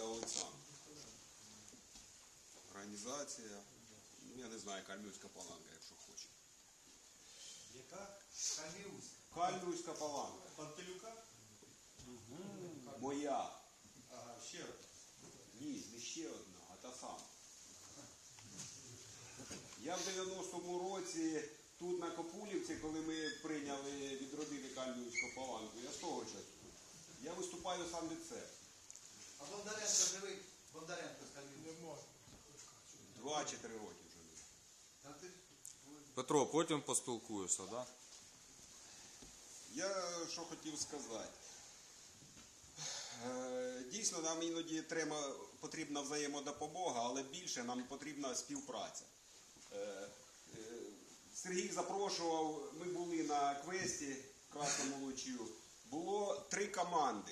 від Олександр. Організація. Ну, я не знаю, Кальмівська паланка, якщо хоче. Яка? Кам'юська. Кальмівська паланка. Пантелюка? Моя. Ага, ще раз. Ні, не ще одна, а та сама. Я в 90-му році Два чи три роки вже. не. Петро, потім поспілкуюся, да? Я що хотів сказати. Е, Дійсно, нам іноді треба, потрібна взаємодопомога, але більше нам потрібна співпраця. Е, е, Сергій запрошував, ми були на квесті в Красному Лучу. Було три команди.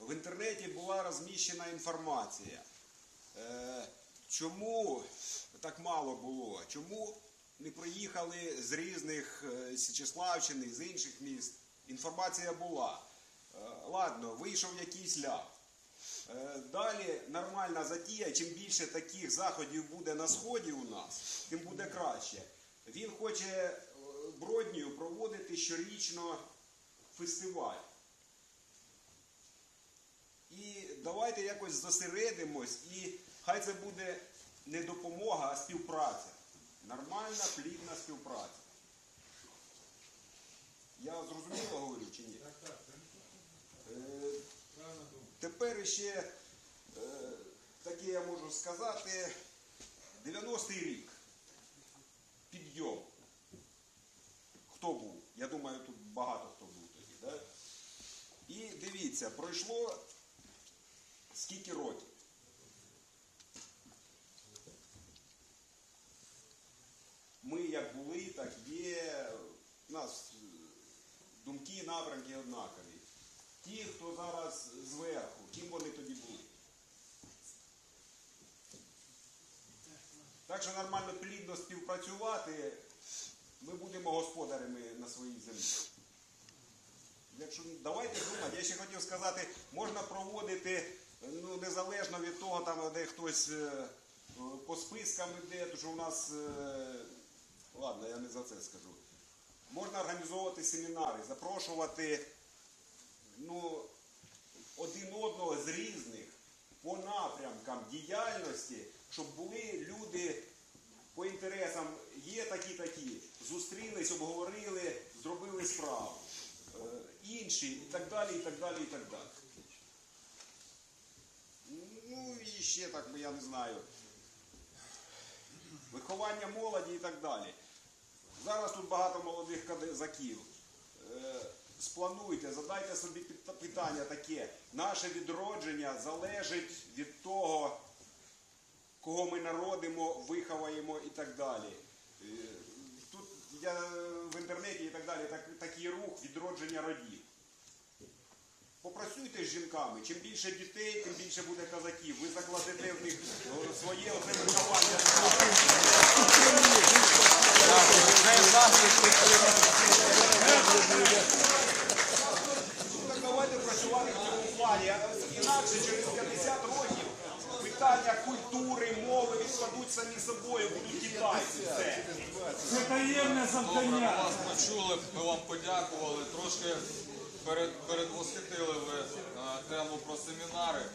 В інтернеті була розміщена інформація. Е, Чому так мало було? Чому не приїхали з різних е, з Січеславщини, інших міст? Інформація була. Е, Ладно, вийшов якийсь ляв. Е, Далі нормальна затія. Чим більше таких заходів буде на сході у нас, тим буде краще. Він хоче Броднію проводити щорічно фестиваль. І давайте якось зосередимось, і хай це буде не допомога, а співпраця. Нормальна, плідна співпраця. Я зрозуміло говорю чи ні? Е, Тепер ще е, таке я можу сказати. 90-й рік. Підйом. Хто був? Я думаю, тут багато хто був тоді. Да? І дивіться, пройшло скільки років? Ми як були, так є. У нас е, думки, напрямки однакові. Ті, хто зараз зверху, ким вони тоді були? Так що нормально плідно співпрацювати, ми будемо господарями на своїй землі. Якщо давайте думати, я ще хотів сказати, можна проводити ну, незалежно від того, там, де хтось е, по спискам іде, тому що у нас, е, ладно, я не за це скажу. Можна організовувати семінари, запрошувати ну, один одного з різних по напрямкам діяльності, щоб були люди по інтересам, є такі-такі, зустрілись, обговорили, зробили справу. Е, інші і так далі, і так далі, і так далі. Ну і ще так, я не знаю. Виховання молоді і так далі. Зараз тут багато молодих казаків. Е, Сплануйте, задайте собі питання таке. Наше відродження залежить від того, кого ми народимо, виховаємо і так далі. Е, Тут я в інтернеті і так далі так, такий рух відродження родів. Попрацюйте з жінками. Чим більше дітей, тим більше буде казаків. Ви закладете в них е, своє оце виховання. Давайте працювати в цьому плані. Інакше через 50 років питання культури, мови відпадуть самі собою, будуть китайці. Все. Це таємне завдання. Вас почули, ми вам подякували. Трошки перед, передвосхитили ви а, тему про семінари.